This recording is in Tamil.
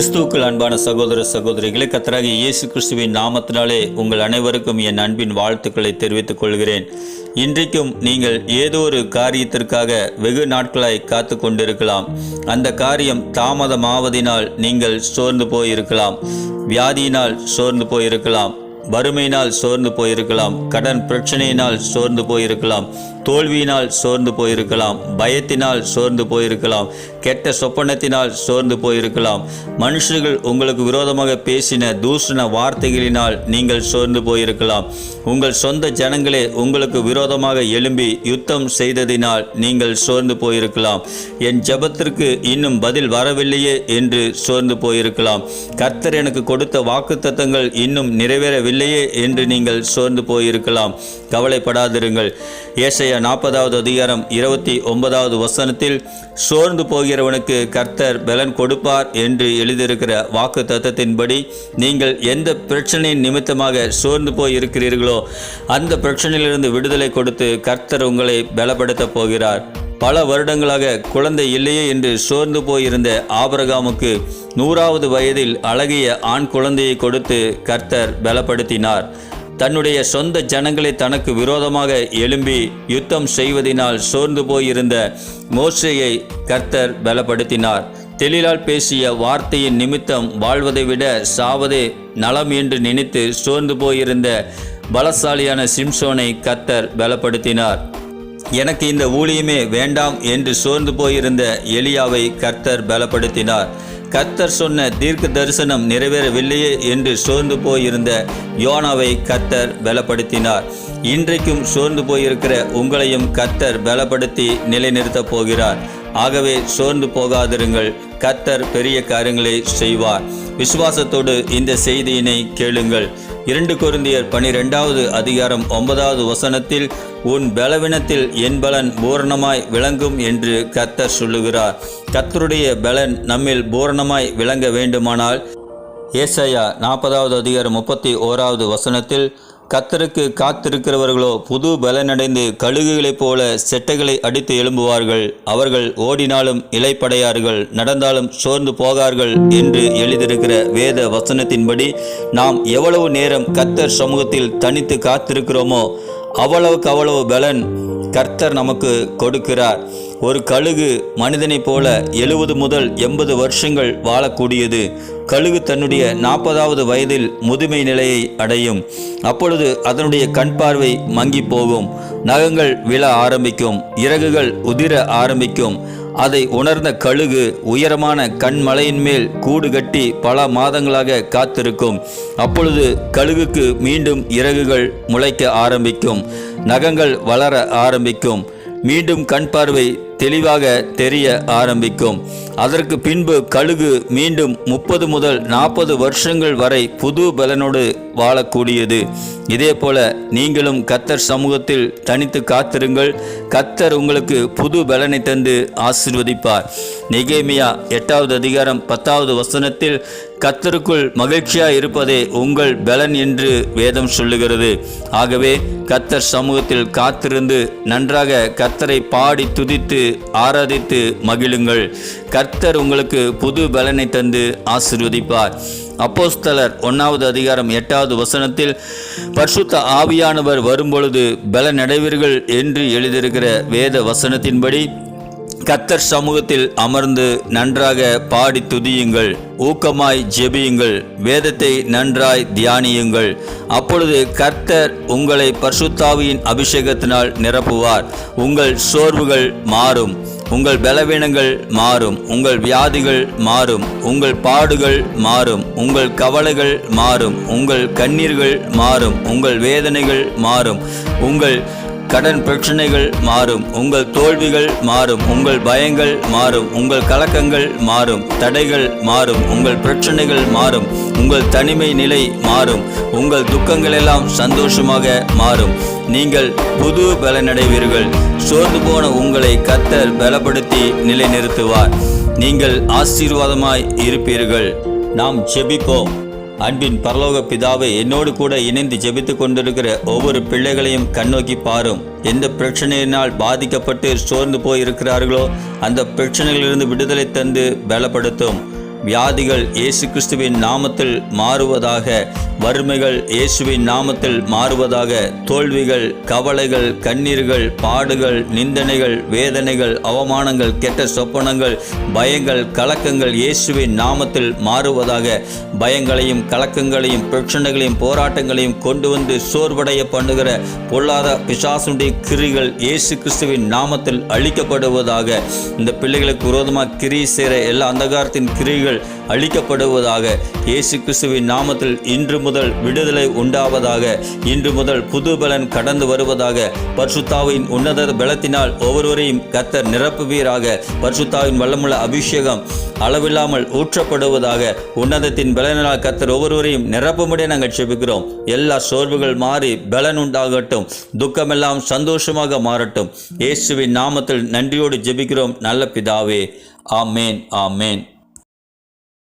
கிறிஸ்துவுக்குள் அன்பான சகோதர சகோதரிகளை கத்தராக இயேசு கிறிஸ்துவின் நாமத்தினாலே உங்கள் அனைவருக்கும் என் அன்பின் வாழ்த்துக்களை தெரிவித்துக் கொள்கிறேன். இன்றைக்கும் நீங்கள் ஏதோ ஒரு காரியத்திற்காக வெகு நாட்களாய் காத்து கொண்டிருக்கலாம். அந்த காரியம் தாமதமாவதினால் நீங்கள் சோர்ந்து போயிருக்கலாம். வியாதியினால் சோர்ந்து போயிருக்கலாம். வறுமையினால் சோர்ந்து போயிருக்கலாம். கடன் பிரச்சனையினால் சோர்ந்து போயிருக்கலாம். தோல்வியினால் சோர்ந்து போயிருக்கலாம் பயத்தினால் சோர்ந்து போயிருக்கலாம் கெட்ட சொப்பனத்தினால் சோர்ந்து போயிருக்கலாம். மனுஷர்கள் உங்களுக்கு விரோதமாக பேசின தூஷண வார்த்தைகளினால் நீங்கள் சோர்ந்து போயிருக்கலாம். உங்கள் சொந்த ஜனங்களே உங்களுக்கு விரோதமாக எழும்பி யுத்தம் செய்ததினால் நீங்கள் சோர்ந்து போயிருக்கலாம். என் ஜெபத்திற்கு இன்னும் பதில் வரவில்லையே என்று சோர்ந்து போயிருக்கலாம். கர்த்தர் எனக்கு கொடுத்த வாக்குத்தத்தங்கள் இன்னும் நிறைவேறவில்லையே என்று நீங்கள் சோர்ந்து போயிருக்கலாம். கவலைப்படாதிருங்கள். ஏசையா நாற்பதாவது அதிகாரம் இருபத்தி ஒன்பதாவது வசனத்தில் சோர்ந்து போகிறவனுக்கு கர்த்தர் பலன் கொடுப்பார் என்று எழுதியிருக்கிற வாக்கு தத்தத்தின்படி நீங்கள் எந்த பிரச்சனையின் நிமித்தமாக சோர்ந்து போய் இருக்கிறீர்களோ அந்த பிரச்சனையிலிருந்து விடுதலை கொடுத்து கர்த்தர் உங்களை பலப்படுத்தப் போகிறார். பல வருடங்களாக குழந்தை இல்லையே என்று சோர்ந்து போயிருந்த ஆபரகாமுக்கு நூறாவது வயதில் அழகிய ஆண் குழந்தையை கொடுத்து கர்த்தர் பலப்படுத்தினார். தன்னுடைய சொந்த ஜனங்களை தனக்கு விரோதமாக எழும்பி யுத்தம் செய்வதினால் சோர்ந்து போயிருந்த மோசையை கர்த்தர் பலப்படுத்தினார். தெளிலால் பேசிய வார்த்தையின் நிமித்தம் வாழ்வதை விட சாவதே நலம் என்று நினைத்து சோர்ந்து போயிருந்த பலசாலியான சிம்சோனை கர்த்தர் பலப்படுத்தினார். எனக்கு இந்த ஊழியமே வேண்டாம் என்று சோர்ந்து போயிருந்த எலியாவை கர்த்தர் பலப்படுத்தினார். கத்தர் சொன்ன தீர்க்க தரிசனம் நிறைவேறவில்லையே என்று சோர்ந்து போயிருந்த யோனாவை கத்தர் பலப்படுத்தினார். இன்றைக்கும் சோர்ந்து போயிருக்கிற உங்களையும் கத்தர் பலப்படுத்தி நிலைநிறுத்தப் போகிறார். ஆகவே சோர்ந்து போகாதிருங்கள். கத்தர் பெரிய காரியங்களை செய்வார். விசுவாசத்தோடு இந்த செய்தியினை கேளுங்கள். இரண்டு குருந்தியர் பனிரெண்டாவது அதிகாரம் ஒன்பதாவது வசனத்தில் உன் பலவினத்தில் என் பலன் பூரணமாய் விளங்கும் என்று கத்தர் சொல்லுகிறார். கத்தருடைய பலன் நம்மில் பூரணமாய் விளங்க வேண்டுமானால் ஏசையா நாற்பதாவது அதிகாரம் முப்பத்தி ஓராவது வசனத்தில் கத்தருக்கு காத்திருக்கிறவர்களோ புது பலனடைந்து கழுகுகளைப் போல செட்டைகளை அடித்து எழும்புவார்கள். அவர்கள் ஓடினாலும் இலைப்படையார்கள் நடந்தாலும் சோர்ந்து போகார்கள் என்று எழுதியிருக்கிற வேத வசனத்தின்படி நாம் எவ்வளவு நேரம் கத்தர் சமூகத்தில் தனித்து காத்திருக்கிறோமோ அவ்வளவுக்கு அவ்வளவு பலன் கர்த்தர் நமக்கு கொடுக்கிறார். ஒரு கழுகு மனிதனைப் போல எழுபது முதல் எண்பது வருஷங்கள் வாழக்கூடியது. கழுகு தன்னுடைய நாற்பதாவது வயதில் முதுமை நிலையை அடையும். அப்பொழுது அதனுடைய கண் பார்வை மங்கி போகும். நகங்கள் விழ ஆரம்பிக்கும். இறகுகள் உதிர ஆரம்பிக்கும். அதை உணர்ந்த கழுகு உயரமான கண்மலையின் மேல் கூடு கட்டி பல மாதங்களாக காத்திருக்கும். அப்பொழுது கழுகுக்கு மீண்டும் இறகுகள் முளைக்க ஆரம்பிக்கும். நகங்கள் வளர ஆரம்பிக்கும். மீண்டும் கண் பார்வை தெளிவாக தெரிய ஆரம்பிக்கும். அதற்கு பின்பு கழுகு மீண்டும் முப்பது முதல் நாற்பது வருஷங்கள் வரை புது பலனோடு வாழக்கூடியது. இதே போல நீங்களும் கத்தர் சமூகத்தில் தனித்து காத்திருங்கள். கத்தர் உங்களுக்கு புது பலனை தந்து ஆசிர்வதிப்பார். நிகேமியா எட்டாவது அதிகாரம் பத்தாவது வசனத்தில் கத்தருக்குள் மகிழ்ச்சியாக இருப்பதே உங்கள் பலன் என்று வேதம் சொல்லுகிறது. ஆகவே கத்தர் சமூகத்தில் காத்திருந்து நன்றாக கத்தரை பாடி துதித்து ஆராதித்து மகிழுங்கள். கர்த்தர் உங்களுக்கு புது பலனை தந்து ஆசிர்வதிப்பார். அப்போஸ்தலர் ஒன்றாவது அதிகாரம் எட்டாவது வசனத்தில் பரிசுத்த ஆவியானவர் வரும்பொழுது பலனடைவீர்கள் என்று எழுதியிருக்கிற வேத வசனத்தின்படி கத்தர் சமூகத்தில் அமர்ந்து நன்றாக பாடி துதியுங்கள் ஊக்கமாய் ஜெபியுங்கள் வேதத்தை நன்றாய் தியானியுங்கள். அப்பொழுது கர்த்தர் உங்களை பர்சுத்தாவியின் அபிஷேகத்தினால் நிரப்புவார். உங்கள் சோர்வுகள் மாறும் உங்கள் பலவீனங்கள் மாறும் உங்கள் வியாதிகள் மாறும் உங்கள் பாடுகள் மாறும் உங்கள் கவலைகள் மாறும் உங்கள் கண்ணீர்கள் மாறும் உங்கள் வேதனைகள் மாறும் உங்கள் கடன் பிரச்சனைகள் மாறும் உங்கள் தோல்விகள் மாறும் உங்கள் பயங்கள் மாறும் உங்கள் கலக்கங்கள் மாறும் தடைகள் மாறும் உங்கள் பிரச்சனைகள் மாறும் உங்கள் தனிமை நிலை மாறும் உங்கள் துக்கங்கள் எல்லாம் சந்தோஷமாக மாறும். நீங்கள் புது பலனடைவீர்கள். சோர்ந்து போன உங்களை கத்தர் பலப்படுத்தி நிலைநிறுத்துவார். நீங்கள் ஆசீர்வாதமாய் இருப்பீர்கள். நாம் செபிப்போம் அன்பின் பரலோக பிதாவை என்னோடு கூட இணைந்து ஜெபித்து கொண்டிருக்கிற ஒவ்வொரு பிள்ளைகளையும் கண்ணோக்கி பாரும். எந்த பிரச்சனையினால் பாதிக்கப்பட்டு சோர்ந்து போயிருக்கிறார்களோ அந்த பிரச்சனைகளிலிருந்து விடுதலை தந்து பலப்படுத்தும். வியாதிகள் இயேசு கிறிஸ்துவின் நாமத்தில் மாறுவதாக வறுமைகள் இயேசுவின் நாமத்தில் மாறுவதாக தோல்விகள் கவலைகள் கண்ணீர்கள் பாடுகள் நிந்தனைகள் வேதனைகள் அவமானங்கள் கெட்ட சொப்பனங்கள் பயங்கள் கலக்கங்கள் இயேசுவின் நாமத்தில் மாறுவதாக பயங்களையும் கலக்கங்களையும் பிரச்சனைகளையும் போராட்டங்களையும் கொண்டு வந்து சோர்வடைய பண்ணுகிற பொல்லாத பிசாசுடைய கிரிகள் இயேசு கிறிஸ்துவின் நாமத்தில் அழிக்கப்படுவதாக இந்த பிள்ளைகளுக்கு விரோதமாக கிரி செய்கிற எல்லா அந்தகாரத்தின் கிரிகள் அழிக்கப்படுவதாக இயேசு கிறிஸ்துவின் நாமத்தில் இன்று முதல் விடுதலை உண்டாவதாக இன்று முதல் புது பலன் கடந்து வருவதாக பர்சுத்தாவின் உன்னத பலத்தினால் ஒவ்வொருவரையும் கத்தர் நிரப்புவீராக. பர்சுத்தாவின் வல்லமுள்ள அபிஷேகம் அளவில்லாமல் ஊற்றப்படுவதாக உன்னதத்தின் பலனால் கத்தர் ஒவ்வொருவரையும் நிரப்பும்படி நாங்கள் செபிக்கிறோம். எல்லா சோர்வுகள் மாறி பலன் உண்டாகட்டும் துக்கமெல்லாம் சந்தோஷமாக மாறட்டும். இயேசுவின் நாமத்தில் நன்றியோடு ஜெபிக்கிறோம். நல்ல பிதாவே ஆமேன் ஆமேன்.